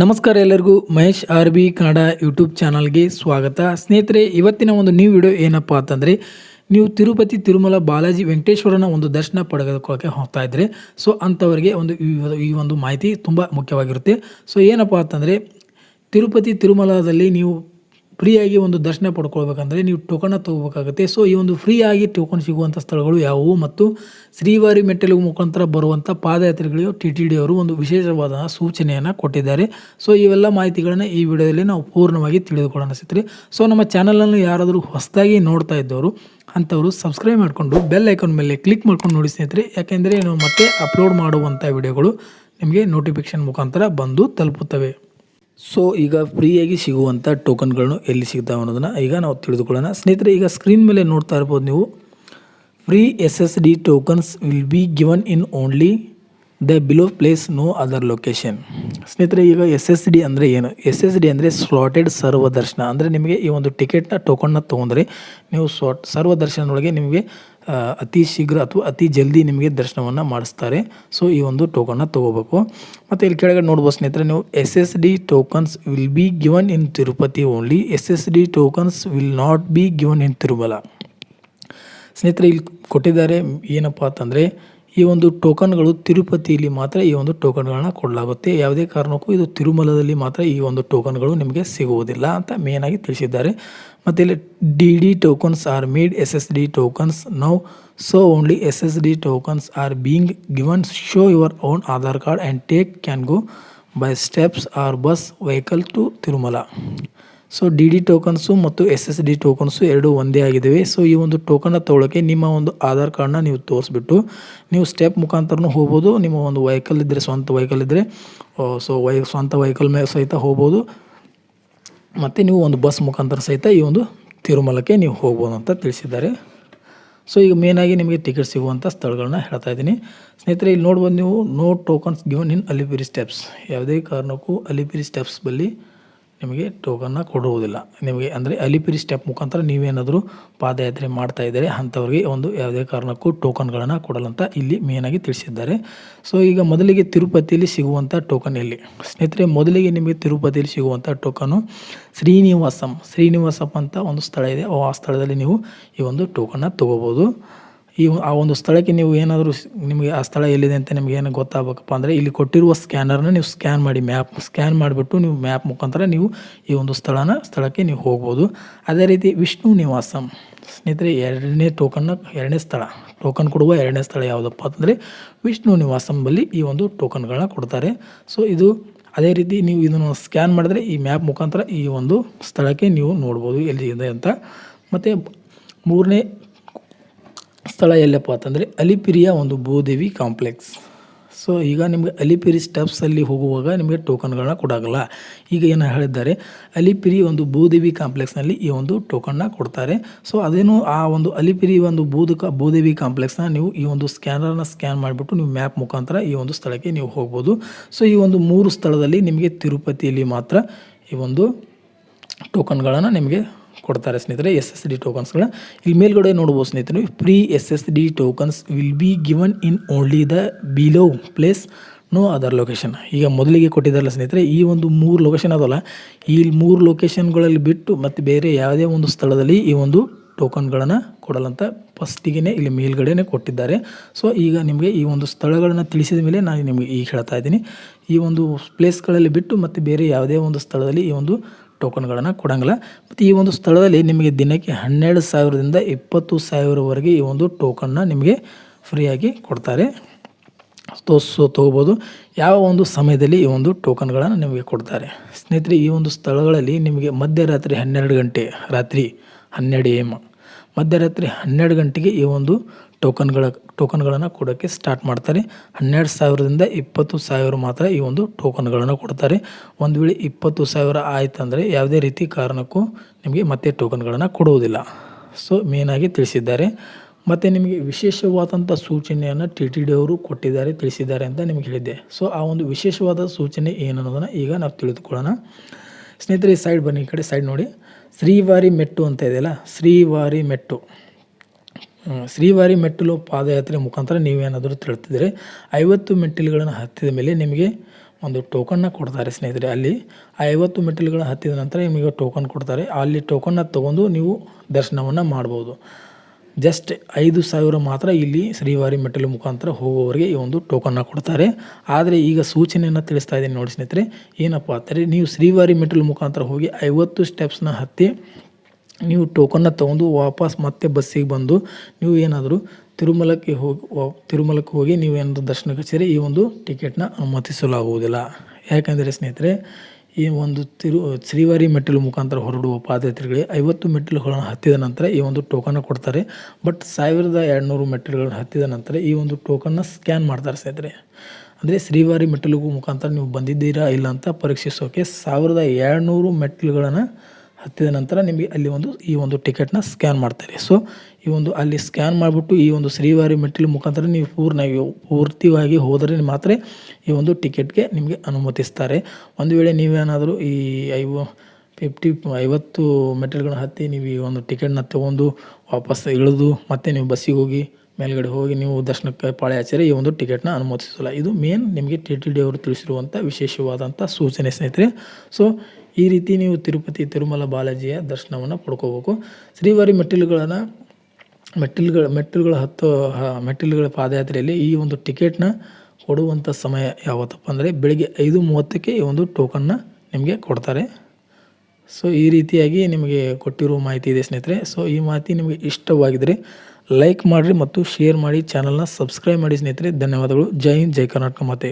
ನಮಸ್ಕಾರ ಎಲ್ಲರಿಗೂ. Mahesh R B Kannada YouTube ಚಾನಲ್ಗೆ ಸ್ವಾಗತ. ಸ್ನೇಹಿತರೆ, ಇವತ್ತಿನ ಒಂದು ನ್ಯೂ ವಿಡಿಯೋ ಏನಪ್ಪ ಅಂತಂದರೆ, ನೀವು ತಿರುಪತಿ ತಿರುಮಲ ಬಾಲಾಜಿ ವೆಂಕಟೇಶ್ವರನ ಒಂದು ದರ್ಶನ ಪಡೆದುಕೊಳ್ಳೋಕೆ ಹೋಗ್ತಾ ಇದ್ದರೆ. ಸೊ ಅಂಥವರಿಗೆ ಒಂದು ಈ ಒಂದು ಮಾಹಿತಿ ತುಂಬ ಮುಖ್ಯವಾಗಿರುತ್ತೆ. ಸೊ ಏನಪ್ಪ ಅಂತಂದರೆ, ತಿರುಪತಿ ತಿರುಮಲದಲ್ಲಿ ನೀವು ಫ್ರೀಯಾಗಿ ಒಂದು ದರ್ಶನ ಪಡ್ಕೊಳ್ಬೇಕಂದ್ರೆ ನೀವು ಟೋಕನ್ನ ತೊಗೋಬೇಕಾಗುತ್ತೆ. ಸೊ ಈ ಒಂದು ಫ್ರೀಯಾಗಿ ಟೋಕನ್ ಸಿಗುವಂಥ ಸ್ಥಳಗಳು ಯಾವುವು ಮತ್ತು ಶ್ರೀವಾರಿ ಮೆಟ್ಟಲು ಮುಖಾಂತರ ಬರುವಂಥ ಪಾದಯಾತ್ರೆಗಳಿಗೆ ಟಿ ಟಿ ಡಿ ಅವರು ಒಂದು ವಿಶೇಷವಾದ ಸೂಚನೆಯನ್ನು ಕೊಟ್ಟಿದ್ದಾರೆ. ಸೊ ಇವೆಲ್ಲ ಮಾಹಿತಿಗಳನ್ನು ಈ ವಿಡಿಯೋದಲ್ಲಿ ನಾವು ಪೂರ್ಣವಾಗಿ ತಿಳಿದುಕೊಳ್ಳೋಣ ಸ್ನೇಹಿತರೆ ಸೊ ನಮ್ಮ ಚಾನಲನ್ನು ಯಾರಾದರೂ ಹೊಸದಾಗಿ ನೋಡ್ತಾ ಇದ್ದವರು, ಅಂಥವರು ಸಬ್ಸ್ಕ್ರೈಬ್ ಮಾಡಿಕೊಂಡು ಬೆಲ್ ಐಕಾನ್ ಮೇಲೆ ಕ್ಲಿಕ್ ಮಾಡ್ಕೊಂಡು ನೋಡಿ ಸ್ನೇಹಿತರೆ. ಯಾಕೆಂದರೆ ನಾವು ಮತ್ತೆ ಅಪ್ಲೋಡ್ ಮಾಡುವಂಥ ವಿಡಿಯೋಗಳು ನಿಮಗೆ ನೋಟಿಫಿಕೇಷನ್ ಮುಖಾಂತರ ಬಂದು ತಲುಪುತ್ತವೆ. ಸೊ ಈಗ ಫ್ರೀಯಾಗಿ ಸಿಗುವಂಥ ಟೋಕನ್ಗಳನ್ನು ಎಲ್ಲಿ ಸಿಗ್ತಾವೆ ಅನ್ನೋದನ್ನು ಈಗ ನಾವು ತಿಳಿದುಕೊಳ್ಳೋಣ. ಸ್ನೇಹಿತರೆ, ಈಗ ಸ್ಕ್ರೀನ್ ಮೇಲೆ ನೋಡ್ತಾ ಇರ್ಬೋದು ನೀವು. Free S S D tokens will be given in only the below place no other location ಸ್ನೇಹಿತರೆ, ಈಗ ಎಸ್ ಎಸ್ ಡಿ ಅಂದರೆ ಏನು? ಎಸ್ ಎಸ್ ಡಿ ಅಂದರೆ ಸ್ಲಾಟೆಡ್ ಸರ್ವದರ್ಶನ ಅಂದರೆ ನಿಮಗೆ ಈ ಒಂದು ಟಿಕೆಟ್ನ ಟೋಕನ್ನ ತೊಗೊಂಡ್ರೆ ನೀವು ಸ್ವಾಟ್ ಸರ್ವ ದರ್ಶನದೊಳಗೆ ನಿಮಗೆ ಅತಿ ಶೀಘ್ರ ಅಥವಾ ಅತಿ ಜಲ್ದಿ ನಿಮಗೆ ದರ್ಶನವನ್ನು ಮಾಡಿಸ್ತಾರೆ. ಸೊ ಈ ಒಂದು ಟೋಕನ್ನ ತೊಗೋಬೇಕು. ಮತ್ತು ಇಲ್ಲಿ ಕೆಳಗಡೆ ನೋಡ್ಬೋದು ಸ್ನೇಹಿತರೆ, ನೀವು S S D tokens will be given in Tirupati only S S D tokens will not be given in Tirumala ಸ್ನೇಹಿತರೆ, ಇಲ್ಲಿ ಕೊಟ್ಟಿದ್ದಾರೆ, ಏನಪ್ಪ ಅಂತಂದರೆ ಈ ಒಂದು ಟೋಕನ್ಗಳು ತಿರುಪತಿಯಲ್ಲಿ ಮಾತ್ರ ಈ ಒಂದು ಟೋಕನ್ಗಳನ್ನ ಕೊಡಲಾಗುತ್ತೆ. ಯಾವುದೇ ಕಾರಣಕ್ಕೂ ಇದು ತಿರುಮಲದಲ್ಲಿ ಮಾತ್ರ ಈ ಒಂದು ಟೋಕನ್ಗಳು ನಿಮಗೆ ಸಿಗುವುದಿಲ್ಲ ಅಂತ ಮೇನಾಗಿ ತಿಳಿಸಿದ್ದಾರೆ. ಮತ್ತು ಇಲ್ಲಿ D D tokens are made, S S D tokens now, so only S S D tokens are being given show your own Aadhaar card and take can go by steps or bus vehicle to Tirumala. So D D tokens ಮತ್ತು S S D tokens ಎರಡೂ ಒಂದೇ ಆಗಿದ್ದಾವೆ so ಈ ಒಂದು ಟೋಕನ್ನ ತೊಗೊಳಕ್ಕೆ ನಿಮ್ಮ ಒಂದು ಆಧಾರ್ ಕಾರ್ಡ್ನ ನೀವು ತೋರಿಸ್ಬಿಟ್ಟು, ನೀವು ಸ್ಟೆಪ್ ಮುಖಾಂತರನೂ ಹೋಗ್ಬೋದು. ನಿಮ್ಮ ಒಂದು ವೆಹಿಕಲ್ ಇದ್ದರೆ ಸ್ವಂತ ವೆಹಿಕಲ್ ಇದ್ದರೆ ಸೊ ವೈ, ಸ್ವಂತ ವೆಹಿಕಲ್ ಮೇಲೆ ಸಹಿತ ಹೋಗ್ಬೋದು. ಮತ್ತು ನೀವು ಒಂದು ಬಸ್ ಮುಖಾಂತರ ಸಹಿತ ಈ ಒಂದು ತಿರುಮಲಕ್ಕೆ ನೀವು ಹೋಗ್ಬೋದು ಅಂತ ತಿಳಿಸಿದ್ದಾರೆ. ಸೊ ಈಗ ಮೇನಾಗಿ ನಿಮಗೆ ಟಿಕೆಟ್ ಸಿಗುವಂಥ ಸ್ಥಳಗಳನ್ನ ಹೇಳ್ತಾ ಇದ್ದೀನಿ. ಸ್ನೇಹಿತರೆ, ಇಲ್ಲಿ ನೋಡ್ಬೋದು ನೀವು no tokens given in Alipiri steps ಯಾವುದೇ ಕಾರಣಕ್ಕೂ ಅಲಿಪಿರಿ ಸ್ಟೆಪ್ಸ್ ಬಲ್ಲಿ ನಿಮಗೆ ಟೋಕನ್ನ ಕೊಡುವುದಿಲ್ಲ. ನಿಮಗೆ ಅಂದರೆ ಅಲಿಪಿರಿ ಸ್ಟೆಪ್ ಮುಖಾಂತರ ನೀವೇನಾದರೂ ಪಾದಯಾತ್ರೆ ಮಾಡ್ತಾ ಇದ್ದರೆ ಅಂಥವ್ರಿಗೆ ಒಂದು ಯಾವುದೇ ಕಾರಣಕ್ಕೂ ಟೋಕನ್ಗಳನ್ನು ಕೊಡಲಂತ ಇಲ್ಲಿ ಮೇನಾಗಿ ತಿಳಿಸಿದ್ದಾರೆ. ಸೊ ಈಗ ಮೊದಲಿಗೆ ತಿರುಪತಿಯಲ್ಲಿ ಸಿಗುವಂಥ ಟೋಕನ್ ಎಲ್ಲಿ? ಸ್ನೇಹಿತರೆ, ಮೊದಲಿಗೆ ನಿಮಗೆ ತಿರುಪತಿಯಲ್ಲಿ ಸಿಗುವಂಥ ಟೋಕನು ಶ್ರೀನಿವಾಸಂ. ಶ್ರೀನಿವಾಸಪ್ಪ ಅಂತ ಒಂದು ಸ್ಥಳ ಇದೆ. ಆ ಸ್ಥಳದಲ್ಲಿ ನೀವು ಈ ಒಂದು ಟೋಕನ್ನ ತೊಗೋಬೋದು. ಈ ಆ ಒಂದು ಸ್ಥಳಕ್ಕೆ ನೀವು ಏನಾದರೂ ನಿಮಗೆ ಆ ಸ್ಥಳ ಎಲ್ಲಿದೆ ಅಂತ ನಿಮ್ಗೆ ಏನು ಗೊತ್ತಾಗಬೇಕಪ್ಪ ಅಂದರೆ ಇಲ್ಲಿ ಕೊಟ್ಟಿರುವ ಸ್ಕ್ಯಾನರ್ನ ನೀವು ಸ್ಕ್ಯಾನ್ ಮಾಡಿ ಮ್ಯಾಪ್ ಸ್ಕ್ಯಾನ್ ಮಾಡಿಬಿಟ್ಟು ನೀವು ಮ್ಯಾಪ್ ಮುಖಾಂತರ ನೀವು ಈ ಒಂದು ಸ್ಥಳನ ಸ್ಥಳಕ್ಕೆ ನೀವು ಹೋಗ್ಬೋದು. ಅದೇ ರೀತಿ ವಿಷ್ಣು ನಿವಾಸಂ, ಸ್ನೇಹಿತರೆ ಎರಡನೇ ಟೋಕನ್ನ ಎರಡನೇ ಸ್ಥಳ ಟೋಕನ್ ಕೊಡುವ ಎರಡನೇ ಸ್ಥಳ ಯಾವುದಪ್ಪ ಅಂತಂದರೆ ವಿಷ್ಣು ನಿವಾಸಂ ಬಳಿ ಈ ಒಂದು ಟೋಕನ್ಗಳನ್ನ ಕೊಡ್ತಾರೆ. ಸೊ ಇದು ಅದೇ ರೀತಿ ನೀವು ಇದನ್ನು ಸ್ಕ್ಯಾನ್ ಮಾಡಿದ್ರೆ ಈ ಮ್ಯಾಪ್ ಮುಖಾಂತರ ಈ ಒಂದು ಸ್ಥಳಕ್ಕೆ ನೀವು ನೋಡ್ಬೋದು ಎಲ್ಲಿ ಇದೆ ಅಂತ. ಮತ್ತು ಮೂರನೇ ಸ್ಥಳ ಎಲ್ಲಪ್ಪ ಅಂತಂದರೆ ಅಲಿಪಿರಿಯ ಒಂದು ಭೂದೇವಿ ಕಾಂಪ್ಲೆಕ್ಸ್ ಸೊ ಈಗ ನಿಮಗೆ ಅಲಿಪಿರಿ ಸ್ಟೆಪ್ಸಲ್ಲಿ ಹೋಗುವಾಗ ನಿಮಗೆ ಟೋಕನ್ಗಳನ್ನ ಕೊಡೋಲ್ಲ ಈಗ ಏನು ಹೇಳಿದ್ದಾರೆ, ಅಲಿಪಿರಿ ಒಂದು ಭೂದೇವಿ ಕಾಂಪ್ಲೆಕ್ಸ್ನಲ್ಲಿ ಈ ಒಂದು ಟೋಕನ್ನ ಕೊಡ್ತಾರೆ. ಸೊ ಅದೇನು ಆ ಒಂದು ಅಲಿಪಿರಿ ಒಂದು ಬೂದಕ ಭೂದೇವಿ ಕಾಂಪ್ಲೆಕ್ಸ್ನ ನೀವು ಈ ಒಂದು ಸ್ಕ್ಯಾನರ್ನ ಸ್ಕ್ಯಾನ್ ಮಾಡಿಬಿಟ್ಟು ನೀವು ಮ್ಯಾಪ್ ಮುಖಾಂತರ ಈ ಒಂದು ಸ್ಥಳಕ್ಕೆ ನೀವು ಹೋಗ್ಬೋದು. ಸೊ ಈ ಒಂದು ಮೂರು ಸ್ಥಳದಲ್ಲಿ ನಿಮಗೆ ತಿರುಪತಿಯಲ್ಲಿ ಮಾತ್ರ ಈ ಒಂದು ಟೋಕನ್ಗಳನ್ನು ನಿಮಗೆ ಕೊಡ್ತಾರೆ ಸ್ನೇಹಿತರೆ ಎಸ್ ಎಸ್ ಡಿ ಟೋಕನ್ಸ್ಗಳನ್ನ ಇಲ್ಲಿ ಮೇಲ್ಗಡೆ ನೋಡ್ಬೋದು ಸ್ನೇಹಿತರೆ free S S D tokens will be given in only the below place no other location ಈಗ ಮೊದಲಿಗೆ ಕೊಟ್ಟಿದ್ದಾರಲ್ಲ ಸ್ನೇಹಿತರೆ, ಈ ಒಂದು ಮೂರು ಲೊಕೇಶನ್ ಅದಲ್ಲ, ಈ ಮೂರು ಲೊಕೇಶನ್ಗಳಲ್ಲಿ ಬಿಟ್ಟು ಮತ್ತು ಬೇರೆ ಯಾವುದೇ ಒಂದು ಸ್ಥಳದಲ್ಲಿ ಈ ಒಂದು ಟೋಕನ್ಗಳನ್ನು ಕೊಡಲಂತ ಫಸ್ಟಿಗೆ ಇಲ್ಲಿ ಮೇಲ್ಗಡೆನೇ ಕೊಟ್ಟಿದ್ದಾರೆ. ಸೊ ಈಗ ನಿಮಗೆ ಈ ಒಂದು ಸ್ಥಳಗಳನ್ನು ತಿಳಿಸಿದ ಮೇಲೆ ನಾನು ನಿಮಗೆ ಈಗ ಹೇಳ್ತಾ ಇದ್ದೀನಿ. ಈ ಒಂದು ಪ್ಲೇಸ್ಗಳಲ್ಲಿ ಬಿಟ್ಟು ಮತ್ತು ಬೇರೆ ಯಾವುದೇ ಒಂದು ಸ್ಥಳದಲ್ಲಿ ಈ ಒಂದು ಟೋಕನ್ಗಳನ್ನು ಕೊಡೋಂಗಿಲ್ಲ. ಮತ್ತು ಈ ಒಂದು ಸ್ಥಳದಲ್ಲಿ ನಿಮಗೆ ದಿನಕ್ಕೆ ಹನ್ನೆರಡು ಸಾವಿರದಿಂದ ಇಪ್ಪತ್ತು ಸಾವಿರವರೆಗೆ ಈ ಒಂದು ಟೋಕನ್ನ ನಿಮಗೆ ಫ್ರೀಯಾಗಿ ಕೊಡ್ತಾರೆ. ಸೊ, ತೊಗೋಬೋದು. ಯಾವ ಒಂದು ಸಮಯದಲ್ಲಿ ಈ ಒಂದು ಟೋಕನ್ಗಳನ್ನು ನಿಮಗೆ ಕೊಡ್ತಾರೆ. ಸ್ನೇಹಿತರೆ, ಈ ಒಂದು ಸ್ಥಳಗಳಲ್ಲಿ ನಿಮಗೆ ಮಧ್ಯರಾತ್ರಿ ಹನ್ನೆರಡು ಗಂಟೆ, ರಾತ್ರಿ ಹನ್ನೆರಡು ಎಂ ಮಧ್ಯರಾತ್ರಿ ಹನ್ನೆರಡು ಗಂಟೆಗೆ ಈ ಒಂದು ಟೋಕನ್ಗಳ ಟೋಕನ್ಗಳನ್ನು ಕೊಡೋಕ್ಕೆ ಸ್ಟಾರ್ಟ್ ಮಾಡ್ತಾರೆ. ಹನ್ನೆರಡು ಸಾವಿರದಿಂದ ಇಪ್ಪತ್ತು ಸಾವಿರ ಮಾತ್ರ ಈ ಒಂದು ಟೋಕನ್ಗಳನ್ನು ಕೊಡ್ತಾರೆ. ಒಂದು ವೇಳೆ ಇಪ್ಪತ್ತು ಸಾವಿರ ಆಯ್ತಂದರೆ ಯಾವುದೇ ರೀತಿ ಕಾರಣಕ್ಕೂ ನಿಮಗೆ ಮತ್ತೆ ಟೋಕನ್ಗಳನ್ನು ಕೊಡುವುದಿಲ್ಲ. ಸೊ ಮೇನಾಗಿ ತಿಳಿಸಿದ್ದಾರೆ. ಮತ್ತು ನಿಮಗೆ ವಿಶೇಷವಾದಂಥ ಸೂಚನೆಯನ್ನು ಟಿ ಟಿ ಡಿ ಅವರು ಕೊಟ್ಟಿದ್ದಾರೆ, ತಿಳಿಸಿದ್ದಾರೆ ಅಂತ ನಿಮಗೆ ಹೇಳಿದ್ದೆ. ಸೊ ಆ ಒಂದು ವಿಶೇಷವಾದ ಸೂಚನೆ ಏನು ಅನ್ನೋದನ್ನು ಈಗ ನಾವು ತಿಳಿದುಕೊಳ್ಳೋಣ. ಸ್ನೇಹಿತರೆ, ಈ ಸೈಡ್ ಬನ್ನಿ, ಈ ಕಡೆ ಸೈಡ್ ನೋಡಿ. ಶ್ರೀವಾರಿ ಮೆಟ್ಟು ಅಂತ ಇದೆಯಲ್ಲ? ಶ್ರೀವಾರಿ ಮೆಟ್ಟು. ಶ್ರೀವಾರಿ ಮೆಟ್ಟಿಲು ಪಾದಯಾತ್ರೆ ಮುಖಾಂತರ ನೀವೇನಾದರೂ ತಿಳ್ತಿದ್ರೆ ಐವತ್ತು ಮೆಟ್ಟಿಲುಗಳನ್ನು ಹತ್ತಿದ ಮೇಲೆ ನಿಮಗೆ ಒಂದು ಟೋಕನ್ನ ಕೊಡ್ತಾರೆ ಸ್ನೇಹಿತರೆ. ಅಲ್ಲಿ ಐವತ್ತು ಮೆಟ್ಟಿಲುಗಳನ್ನು ಹತ್ತಿದ ನಂತರ ನಿಮಗೆ ಟೋಕನ್ ಕೊಡ್ತಾರೆ. ಅಲ್ಲಿ ಟೋಕನ್ನ ತೊಗೊಂಡು ನೀವು ದರ್ಶನವನ್ನು ಮಾಡ್ಬೋದು. ಜಸ್ಟ್ ಐದು ಸಾವಿರ ಮಾತ್ರ ಇಲ್ಲಿ ಶ್ರೀವಾರಿ ಮೆಟ್ಟಿಲು ಮುಖಾಂತರ ಹೋಗುವವರಿಗೆ ಈ ಒಂದು ಟೋಕನ್ನ ಕೊಡ್ತಾರೆ. ಆದರೆ ಈಗ ಸೂಚನೆಯನ್ನು ತಿಳಿಸ್ತಾ ಇದ್ದೀನಿ ನೋಡಿ ಸ್ನೇಹಿತರೆ. ಏನಪ್ಪ ಅಂದರೆ ನೀವು ಶ್ರೀವಾರಿ ಮೆಟ್ಟಿಲು ಮುಖಾಂತರ ಹೋಗಿ ಐವತ್ತು ಸ್ಟೆಪ್ಸ್ನ ಹತ್ತಿ ನೀವು ಟೋಕನ್ನ ತೊಗೊಂಡು ವಾಪಸ್ ಮತ್ತೆ ಬಸ್ಸಿಗೆ ಬಂದು ನೀವು ಏನಾದರೂ ತಿರುಮಲಕ್ಕೆ ಹೋಗಿ ತಿರುಮಲಕ್ಕೆ ಹೋಗಿ ನೀವು ಏನಾದರೂ ದರ್ಶನಕ್ಕೆ ಸೇರಿ ಈ ಒಂದು ಟಿಕೆಟ್ನ ಅನುಮತಿಸಲಾಗುವುದಿಲ್ಲ. ಯಾಕೆಂದರೆ ಸ್ನೇಹಿತರೆ, ಈ ಒಂದು ತಿರು, ಶ್ರೀವಾರಿ ಮೆಟ್ಟಿಲು ಮುಖಾಂತರ ಹೊರಡುವ ಪಾದಯಾತ್ರಿಗಳಿಗೆ ಐವತ್ತು ಮೆಟ್ಟಿಲುಗಳನ್ನು ಹತ್ತಿದ ನಂತರ ಈ ಒಂದು ಟೋಕನ್ನ ಕೊಡ್ತಾರೆ. ಬಟ್ ಸಾವಿರದ ಎರಡುನೂರು ಮೆಟ್ಟಿಲುಗಳನ್ನು ಹತ್ತಿದ ನಂತರ ಈ ಒಂದು ಟೋಕನ್ನ ಸ್ಕ್ಯಾನ್ ಮಾಡ್ತಾರೆ ಸ್ನೇಹಿತರೆ. ಅಂದರೆ ಶ್ರೀವಾರಿ ಮೆಟ್ಟಿಲುಗೂ ಮುಖಾಂತರ ನೀವು ಬಂದಿದ್ದೀರಾ ಇಲ್ಲ ಅಂತ ಪರೀಕ್ಷಿಸೋಕೆ ಸಾವಿರದ ಎರಡುನೂರು ಮೆಟ್ಟಿಲುಗಳನ್ನು ಹತ್ತಿದ ನಂತರ ನಿಮಗೆ ಅಲ್ಲಿ ಒಂದು ಈ ಒಂದು ಟಿಕೆಟ್ನ ಸ್ಕ್ಯಾನ್ ಮಾಡ್ತಾರೆ. ಸೊ, ಈ ಒಂದು ಅಲ್ಲಿ ಸ್ಕ್ಯಾನ್ ಮಾಡಿಬಿಟ್ಟು ಈ ಒಂದು ಶ್ರೀವಾರಿ ಮೆಟ್ಟಿಲು ಮುಖಾಂತರ ನೀವು ಪೂರ್ಣ ಪೂರ್ತಿಯಾಗಿ ಹೋದರೆ ಮಾತ್ರ ಈ ಒಂದು ಟಿಕೆಟ್ಗೆ ನಿಮಗೆ ಅನುಮತಿಸ್ತಾರೆ. ಒಂದು ವೇಳೆ ನೀವೇನಾದರೂ ಈ ಐವ ಫಿಫ್ಟಿ, ಐವತ್ತು ಮೆಟ್ಟಿಲುಗಳನ್ನ ಹತ್ತಿ ನೀವು ಈ ಒಂದು ಟಿಕೆಟ್ನ ತೊಗೊಂಡು ವಾಪಸ್ ಇಳಿದು ಮತ್ತೆ ನೀವು ಬಸ್ಸಿಗೆ ಹೋಗಿ ಮೇಲ್ಗಡೆ ಹೋಗಿ ನೀವು ದರ್ಶನಕ್ಕೆ ಪಾಳೆ ಹಚ್ಚಿದರೆ ಈ ಒಂದು ಟಿಕೆಟ್ನ ಅನುಮತಿಸಲ್ಲ. ಇದು ಮೇನ್ ನಿಮಗೆ ಟಿ ಟಿ ಡಿ ಅವರು ತಿಳಿಸಿರುವಂಥ ವಿಶೇಷವಾದಂಥ ಸೂಚನೆ ಸ್ನೇಹಿತರೆ. ಸೊ ಈ ರೀತಿ ನೀವು ತಿರುಪತಿ ತಿರುಮಲ ಬಾಲಾಜಿಯ ದರ್ಶನವನ್ನು ಪಡ್ಕೋಬೇಕು. ಶ್ರೀವಾರಿ ಮೆಟ್ಟಿಲುಗಳನ್ನು ಮೆಟ್ಟಿಲುಗಳ ಮೆಟ್ಟಿಲುಗಳ ಹತ್ತು ಮೆಟ್ಟಿಲುಗಳ ಪಾದಯಾತ್ರೆಯಲ್ಲಿ ಈ ಒಂದು ಟಿಕೆಟ್ನ ಕೊಡುವಂಥ ಸಮಯ ಯಾವತ್ತಪ್ಪ ಅಂದರೆ ಬೆಳಿಗ್ಗೆ ಐದು ಮೂವತ್ತಕ್ಕೆ ಈ ಒಂದು ಟೋಕನ್ನ ನಿಮಗೆ ಕೊಡ್ತಾರೆ. ಸೊ ಈ ರೀತಿಯಾಗಿ ನಿಮಗೆ ಕೊಟ್ಟಿರುವ ಮಾಹಿತಿ ಇದೆ ಸ್ನೇಹಿತರೆ. ಸೊ ಈ ಮಾಹಿತಿ ನಿಮಗೆ ಇಷ್ಟವಾಗಿದ್ದರೆ ಲೈಕ್ ಮಾಡಿರಿ ಮತ್ತು ಶೇರ್ ಮಾಡಿ, ಚಾನಲ್ನ ಸಬ್ಸ್ಕ್ರೈಬ್ ಮಾಡಿ ಸ್ನೇಹಿತರೆ. ಧನ್ಯವಾದಗಳು. ಜೈ ಹಿಂದ್, ಜೈ ಕರ್ನಾಟಕ ಮಾತೆ.